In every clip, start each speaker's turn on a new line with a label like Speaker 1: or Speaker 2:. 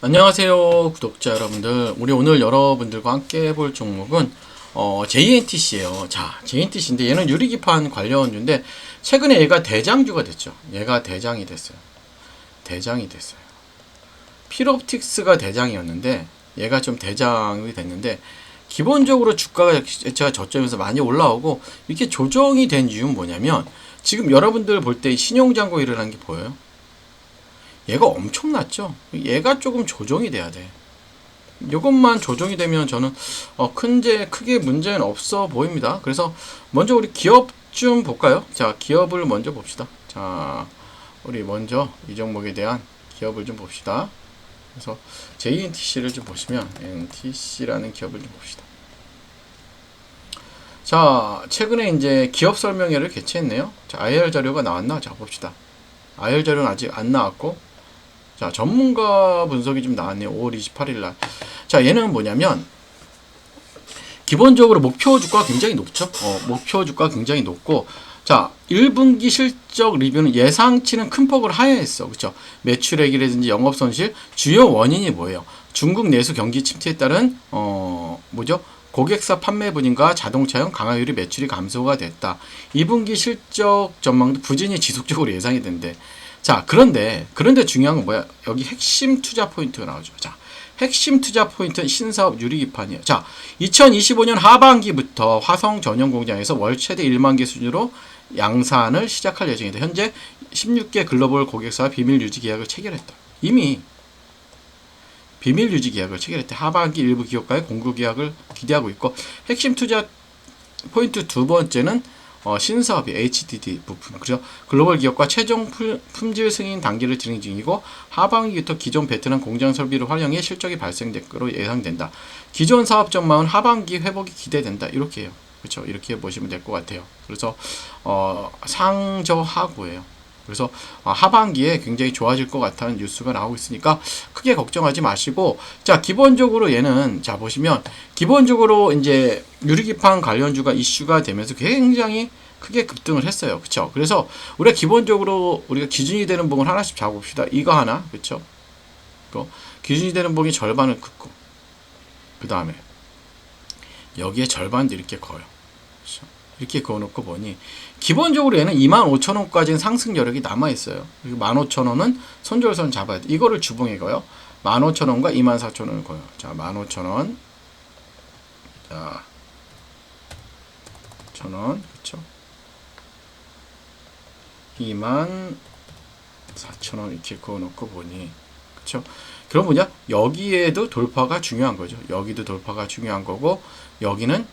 Speaker 1: 안녕하세요 구독자 여러분들. 우리 오늘 여러분들과 함께 볼 종목은 어, JNTC예요. 자 JNTC인데 얘는 유리기판 관련주인데 최근에 얘가 대장주가 됐죠. 얘가 대장이 됐어요. 대장이 됐어요. 필옵틱스가 대장이었는데 얘가 좀 대장이 됐는데 기본적으로 주가가 제가 저점에서 많이 올라오고 이렇게 조정이 된 이유는 뭐냐면 지금 여러분들 볼 때 신용장고 일어난 게 보여요 얘가 엄청났죠. 얘가 조금 조정이 돼야 돼. 이것만 조정이 되면 저는 어, 큰제 크게 문제는 없어 보입니다. 그래서 먼저 우리 기업 좀 볼까요? 자, 기업을 먼저 봅시다. 자, 우리 먼저 이 종목에 대한 기업을 좀 봅시다. 그래서 JNTC를 좀 보시면 NTC라는 기업을 좀 봅시다. 자, 최근에 이제 기업 설명회를 개최했네요. 자, IR 자료가 나왔나? 자, 봅시다. IR 자료는 아직 안 나왔고 자, 전문가 분석이 좀 나왔네요. 5월 28일 날. 자, 얘는 뭐냐면 기본적으로 목표 주가 굉장히 높죠. 어, 목표 주가 굉장히 높고 자, 1분기 실적 리뷰는 예상치는 큰 폭을 하회했어. 그렇죠? 매출액이라든지 영업 손실 주요 원인이 뭐예요? 중국 내수 경기 침체에 따른 어, 뭐죠? 고객사 판매 분인과 자동차용 강화율이 매출이 감소가 됐다. 2분기 실적 전망도 부진이 지속적으로 예상이 된대. 자, 그런데, 그런데 중요한 건 뭐야? 여기 핵심 투자 포인트가 나오죠. 자, 핵심 투자 포인트는 신사업 유리기판이에요. 자, 2025년 하반기부터 화성 전용 공장에서 월 최대 1만 개 수준으로 양산을 시작할 예정이다. 현재 16개 글로벌 고객사와 비밀 유지 계약을 체결했다. 이미 비밀 유지 계약을 체결했대. 하반기 일부 기업과의 공급 계약을 기대하고 있고 핵심 투자 포인트 두 번째는 어, 신사업이 HDD 부품 그래서 글로벌 기업과 최종 풀- 품질 승인 단계를 진행 중이고 하반기부터 기존 베트남 공장 설비를 활용해 실적이 발생될 거로 예상된다. 기존 사업 전망은 하반기 회복이 기대된다. 이렇게 해요. 그렇죠. 이렇게 보시면 될 것 같아요. 그래서 어, 상저하고예요. 그래서 어, 하반기에 굉장히 좋아질 것 같다는 뉴스가 나오고 있으니까 크게 걱정하지 마시고 자 기본적으로 얘는 자 보시면 기본적으로 이제 유리기판 관련주가 이슈가 되면서 굉장히 크게 급등을 했어요. 그렇죠? 그래서 우리가 기본적으로 우리가 기준이 되는 봉을 하나씩 잡읍시다. 이거 하나, 그렇죠? 또 기준이 되는 봉이 절반을 긋고 그 다음에 여기에 절반도 이렇게 거요. 그렇죠? 이렇게 그어놓고 보니 기본적으로 얘는 25,000원까지는 상승 여력이 남아 있어요. 그리고 15,000원은 손절선 잡아야 돼. 이거를 주봉에 거요. 15,000원과 24,000원을 거요. 자, 15,000원. 자, 1,000원. 그쵸? 24,000원 이렇게 그어놓고 보니 그쵸? 그럼 뭐냐? 여기에도 돌파가 중요한 거죠. 여기도 돌파가 중요한 거고 여기는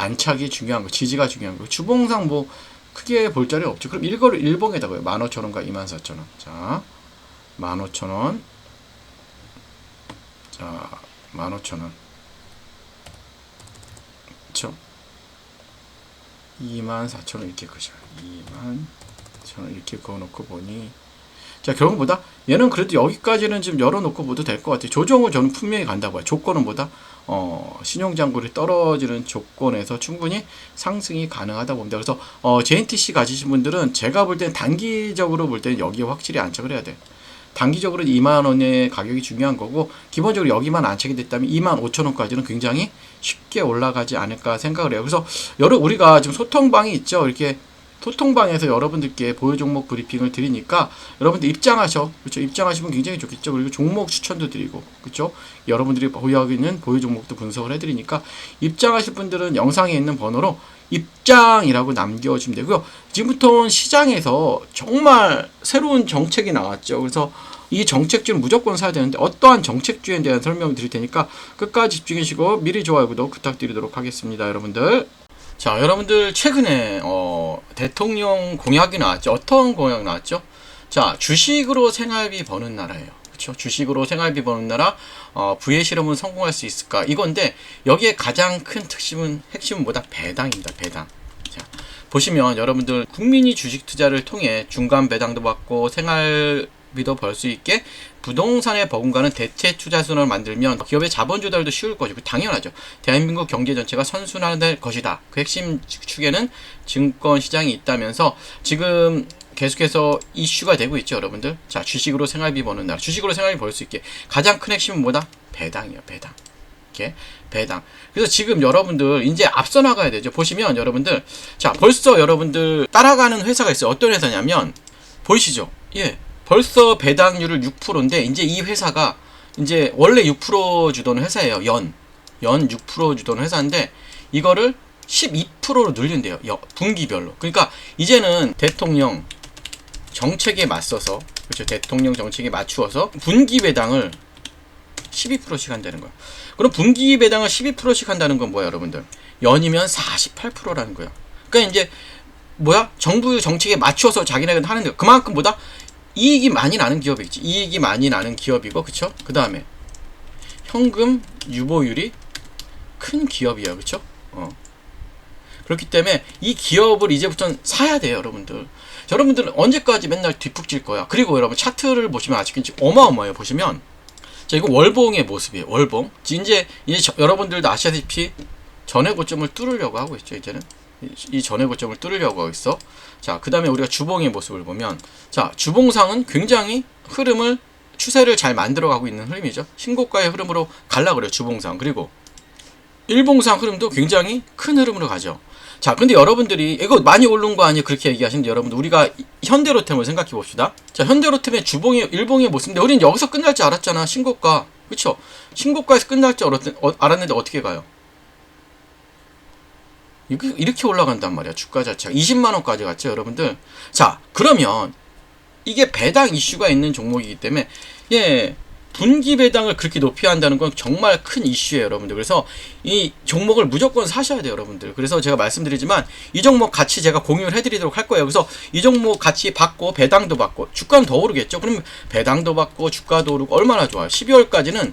Speaker 1: 안착이 중요한 거, 지지가 중요한 거. 주봉상 뭐 크게 볼 자리 없죠. 그럼 이거를 일봉에다가요. 15,000원과 24,000원. 자, 15,000원. 자, 15,000원. 그쵸? 24,000원 이렇게 그죠. 24,000원 이렇게 그어놓고 보니 자, 결국보다 얘는 그래도 여기까지는 지금 열어놓고 보도 될 것 같아요. 조정을 저는 분명히 간다고 봐요. 조건은 보다 어, 신용장고리 떨어지는 조건에서 충분히 상승이 가능하다 봅니다. 그래서 어, JNTC 가지신 분들은 제가 볼 때는 단기적으로 볼 때는 여기에 확실히 안착을 해야 돼. 단기적으로 2만 원의 가격이 중요한 거고 기본적으로 여기만 안착이 됐다면 2만 5천 원까지는 굉장히 쉽게 올라가지 않을까 생각을 해요. 그래서 여러 우리가 지금 소통방이 있죠. 이렇게 소통방에서 여러분들께 보유 종목 브리핑을 드리니까 여러분들 입장하셔. 그렇죠? 입장하시면 굉장히 좋겠죠. 그리고 종목 추천도 드리고. 그렇죠? 여러분들이 보유하고 있는 보유 종목도 분석을 해 드리니까 입장하실 분들은 영상에 있는 번호로 입장이라고 남겨주시면 되고요. 지금부터는 시장에서 정말 새로운 정책이 나왔죠. 그래서 이 정책주는 무조건 사야 되는데 어떠한 정책주에 대한 설명을 드릴 테니까 끝까지 집중해주시고 미리 좋아요 구독 부탁드리도록 하겠습니다 여러분들 자, 여러분들 최근에 어, 대통령 공약이 나왔죠. 어떤 공약 나왔죠? 자, 주식으로 생활비 버는 나라예요. 그렇죠? 주식으로 생활비 버는 나라, 어, 부의 실험은 성공할 수 있을까? 이건데 여기에 가장 큰 특심은 핵심은 뭐다? 배당입니다. 배당. 자, 보시면 여러분들 국민이 주식 투자를 통해 중간 배당도 받고 생활비도 벌 수 있게 부동산에 버금가는 대체 투자 순환을 만들면 기업의 자본 조달도 쉬울 것이고 당연하죠. 대한민국 경제 전체가 선순환될 것이다. 그 핵심 축에는 증권 시장이 있다면서 지금 계속해서 이슈가 되고 있죠, 여러분들. 자, 주식으로 생활비 버는 나라. 주식으로 생활비 벌 수 있게 가장 큰 핵심은 뭐다? 배당이요, 배당. 이렇게 배당. 그래서 지금 여러분들 이제 앞서 나가야 되죠. 보시면 여러분들 자, 벌써 여러분들 따라가는 회사가 있어요. 어떤 회사냐면 보이시죠? 예. 벌써 배당률을 6%인데 이제 이 회사가 이제 원래 6% 주던 회사예요. 연. 연 6% 주던 회사인데 이거를 12%로 늘린대요. 여- 분기별로. 그러니까 이제는 대통령 정책에 맞서서 그렇죠. 대통령 정책에 맞추어서 분기 배당을 12%씩 한다는 거야. 그럼 분기 배당을 12%씩 한다는 건 뭐야, 여러분들? 연이면 48%라는 거야. 그러니까 이제 뭐야? 정부 정책에 맞추어서 자기네가 하는 거. 그만큼 보다 이익이 많이 나는 기업이겠지. 이익이 많이 나는 기업이고, 그쵸? 그 다음에 현금 유보율이 큰 기업이야, 그쵸? 어. 그렇기 때문에 이 기업을 이제부터는 사야 돼요, 여러분들. 자, 여러분들은 언제까지 맨날 뒷북질 거야? 그리고 여러분 차트를 보시면 아직까지 어마어마해요. 보시면 자, 이거 월봉의 모습이에요. 월봉. 이제 이제 저- 여러분들도 아시다시피 전의 고점을 뚫으려고 하고 있죠. 이제는 이- 이 전의 고점을 뚫으려고 하고 있어. 자, 그 다음에 우리가 주봉의 모습을 보면 자, 주봉상은 굉장히 흐름을 추세를 잘 만들어 가고 있는 흐름이죠. 신고가의 흐름으로 갈라 그래요. 주봉상. 그리고 일봉상 흐름도 굉장히 큰 흐름으로 가죠. 자, 근데 여러분들이 이거 많이 오른 거 아니에요? 그렇게 얘기하시는데 여러분들 우리가 이- 현대로템을 생각해 봅시다. 자, 현대로템의 주봉의 일봉의 모습인데 우리는 여기서 끝날 줄 알았잖아. 신고가. 그쵸? 신고가에서 끝날 줄 알았, 어, 알았는데 어떻게 가요? 이렇게, 올라간단 말이야. 주가 자체가 20만 원까지 갔죠, 여러분들. 자, 그러면 이게 배당 이슈가 있는 종목이기 때문에 예. 분기 배당을 그렇게 높이 한다는 건 정말 큰 이슈예요, 여러분들. 그래서 이 종목을 무조건 사셔야 돼요, 여러분들. 그래서 제가 말씀드리지만 이 종목 같이 제가 공유를 해드리도록 할 거예요. 그래서 이 종목 같이 받고 배당도 받고 주가는 더 오르겠죠. 그러면 배당도 받고 주가도 오르고 얼마나 좋아요. 12월까지는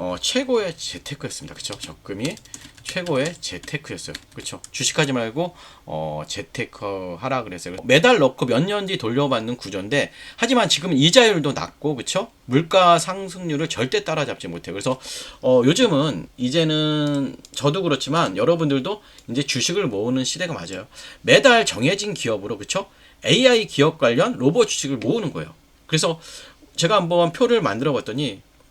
Speaker 1: 어, 최고의 재테크였습니다. 그쵸? 적금이 최고의 재테크였어요. 그쵸? 주식하지 말고, 어, 재테크 하라 그랬어요. 매달 넣고 몇 년 뒤 돌려받는 구조인데, 하지만 지금 이자율도 낮고, 그쵸? 물가 상승률을 절대 따라잡지 못해요. 그래서, 어, 요즘은, 이제는, 저도 그렇지만, 여러분들도 이제 주식을 모으는 시대가 맞아요. 매달 정해진 기업으로, 그쵸? AI 기업 관련 로봇 주식을 모으는 거예요. 그래서, 제가 한번 표를 만들어 봤더니,